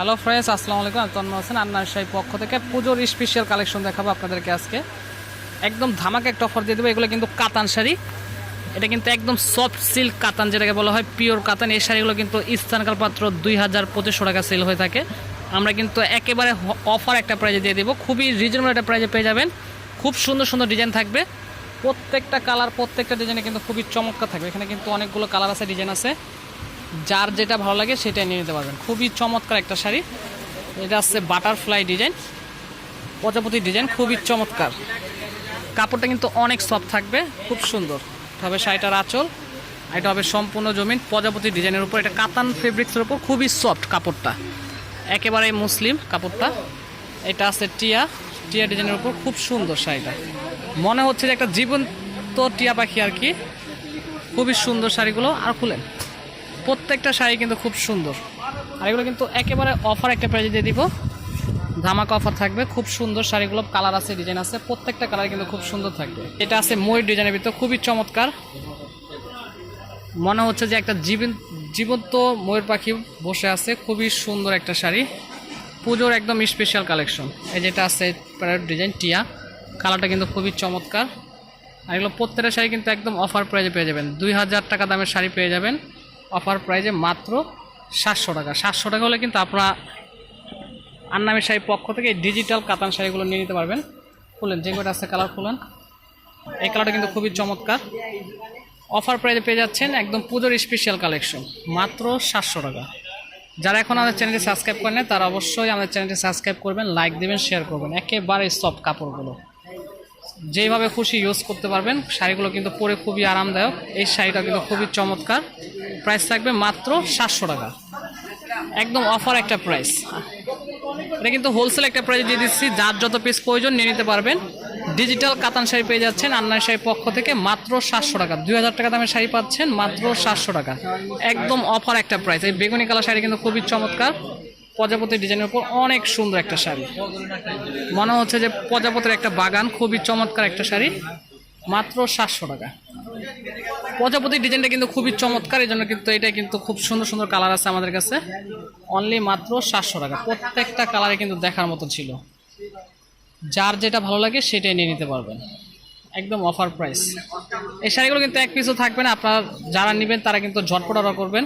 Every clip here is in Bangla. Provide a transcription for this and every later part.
হ্যালো ফ্রেন্ডস আসসালামু আলাইকুম। আমি তন্ময় হোসেন আন্নার শাহী পক্ষ থেকে পুজোর স্পেশাল কালেকশন দেখাবো আপনাদেরকে আজকে। একদম ধামাকা একটা অফার দিয়ে দেবো। এগুলো কিন্তু কাতান শাড়ি। এটা কিন্তু একদম সফট সিল্ক কাতান, যেটাকে বলা হয় পিওর কাতান। এই শাড়িগুলো কিন্তু স্থানকাল পাত্র দুই হাজার পঁচিশশো টাকা সেল হয়ে থাকে। আমরা কিন্তু একেবারে অফার একটা প্রাইজে দিয়ে দেবো। খুবই রিজনেবল একটা প্রাইজে পেয়ে যাবেন। খুব সুন্দর সুন্দর ডিজাইন থাকবে। প্রত্যেকটা কালার প্রত্যেকটা ডিজাইনে কিন্তু খুবই চমৎকার থাকবে। এখানে কিন্তু অনেকগুলো কালার আছে ডিজাইন আছে। যার যেটা ভালো লাগে সেটাই নিয়ে নিতে পারবেন। খুবই চমৎকার একটা শাড়ি। এটা হচ্ছে বাটারফ্লাই ডিজাইন প্রজাপতি ডিজাইন খুবই চমৎকার। কাপড়টা কিন্তু অনেক সফট থাকবে, খুব সুন্দর। তবে শাড়িটার আঁচল, এটা হবে সম্পূর্ণ জমিন, প্রজাপতি ডিজাইনের উপর। এটা কাতান ফেব্রিক্সের উপর খুবই সফট কাপড়টা। একেবারে মুসলিম কাপড়টা। এটা আছে টিয়া টিয়া ডিজাইনের উপর খুব সুন্দর শাড়িটা। মনে হচ্ছে যে একটা জীবন্ত টিয়া পাখি আর কি। খুবই সুন্দর শাড়িগুলো আর খুলেন। প্রত্যেকটা শাড়ি কিন্তু খুব সুন্দর। আর এগুলো কিন্তু একেবারে অফার একটা প্রাইজে দিয়ে দিব। ধামাকা অফার থাকবে, খুব সুন্দর শাড়িগুলো কালার আছে ডিজাইন আছে, প্রত্যেকটা কালার কিন্তু খুব সুন্দর থাকবে। এটা আছে ময়ূর ডিজাইনের ভিতর, খুবই চমৎকার। মনে হচ্ছে যে একটা জীবন জীবন্ত ময়ূর পাখি বসে আছে, খুবই সুন্দর একটা শাড়ি। পুজোর একদম স্পেশাল কালেকশন এই যেটা আছে ডিজাইন টিয়া। কালারটা কিন্তু খুবই চমৎকার। আর এগুলো প্রত্যেকটা শাড়ি কিন্তু একদম অফার প্রাইজে পেয়ে যাবেন। দুই হাজার টাকা দামের শাড়ি পেয়ে যাবেন। অফার প্রাইজে মাত্র সাতশো টাকা। সাতশো টাকা হলে কিন্তু আপনারা আন্নামের শাড়ির পক্ষ থেকে ডিজিটাল কাতান শাড়িগুলো নিয়ে নিতে পারবেন। খুলেন, যে কটা আছে কালার খুলেন। এই কালারটা কিন্তু খুবই চমৎকার। অফার প্রাইজে পেয়ে যাচ্ছেন একদম পুজোর স্পেশাল কালেকশন মাত্র সাতশো টাকা। যারা এখন আমাদের চ্যানেলটি সাবস্ক্রাইব করেন তারা অবশ্যই আমাদের চ্যানেলটি সাবস্ক্রাইব করবেন লাইক দেবেন শেয়ার করবেন। একেবারে সফট কাপড়গুলো। যেভাবে খুশি ইউজ করতে পারবেন, শাড়িগুলো কিন্তু পরে খুবই আরামদায়ক। এই শাড়িটা কিন্তু খুবই চমৎকার। প্রাইস থাকবে মাত্র সাতশো টাকা। একদম অফার একটা প্রাইস এটা কিন্তু হোলসেল একটা প্রাইস দিয়ে দিচ্ছি। যার যত পিস প্রয়োজন নিয়ে নিতে পারবেন। ডিজিটাল কাতান শাড়ি পেয়ে যাচ্ছেন আন্নার শাড়ির পক্ষ থেকে মাত্র সাতশো টাকা। দুই হাজার টাকা দামের শাড়ি পাচ্ছেন মাত্র সাতশো টাকা। একদম অফার একটা প্রাইস এই বেগুনি কালার শাড়ি কিন্তু খুবই চমৎকার। প্রজাপতি ডিজাইনের উপর অনেক সুন্দর একটা শাড়ি। মনে হচ্ছে যে প্রজাপতির একটা বাগান, খুবই চমৎকার একটা শাড়ি, মাত্র সাতশো টাকা। প্রজাপতি ডিজাইনটা কিন্তু খুবই চমৎকার এই জন্য কিন্তু এটা কিন্তু খুব সুন্দর সুন্দর কালার আছে আমাদের কাছে। অনলি মাত্র সাতশো টাকা। প্রত্যেকটা কালারে কিন্তু দেখার মতো ছিল। যার যেটা ভালো লাগে সেটাই নিয়ে নিতে পারবেন। একদম অফার প্রাইস এই শাড়িগুলো কিন্তু এক পিসও থাকবে না। আপনারা যারা নেবেন তারা কিন্তু ঝটপট অর্ডার করবেন।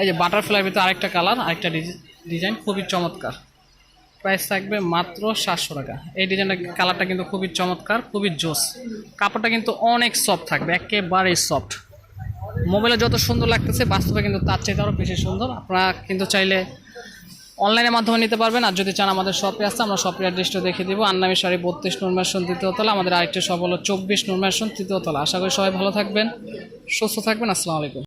এই যে বাটারফ্লাইয়ের ভিতরে আরেকটা কালার আরেকটা ডিজাইন খুবই চমৎকার। প্রাইস থাকবে মাত্র সাতশো টাকা। এই ডিজাইনটা কালারটা কিন্তু খুবই চমৎকার, খুবই জোস। কাপড়টা কিন্তু অনেক সফট থাকবে, একেবারেই সফট মোবাইলে যত সুন্দর লাগতেছে, বাস্তবে কিন্তু তার চাইতে আরও বেশি সুন্দর। আপনারা কিন্তু চাইলে অনলাইনের মাধ্যমে নিতে পারবেন। আর যদি চান আমাদের শপে আসতে, আমরা শপের অ্যাড্রেসটা দেখে দিব। আন্নামি শাড়ি, বত্রিশ নুরমাসন তৃতীয়তলা আমাদের আরেকটি শপ হলো চব্বিশ নুরমাসন তৃতীয়তলা আশা করি সবাই ভালো থাকবেন, সুস্থ থাকবেন। আসসালামু আলাইকুম।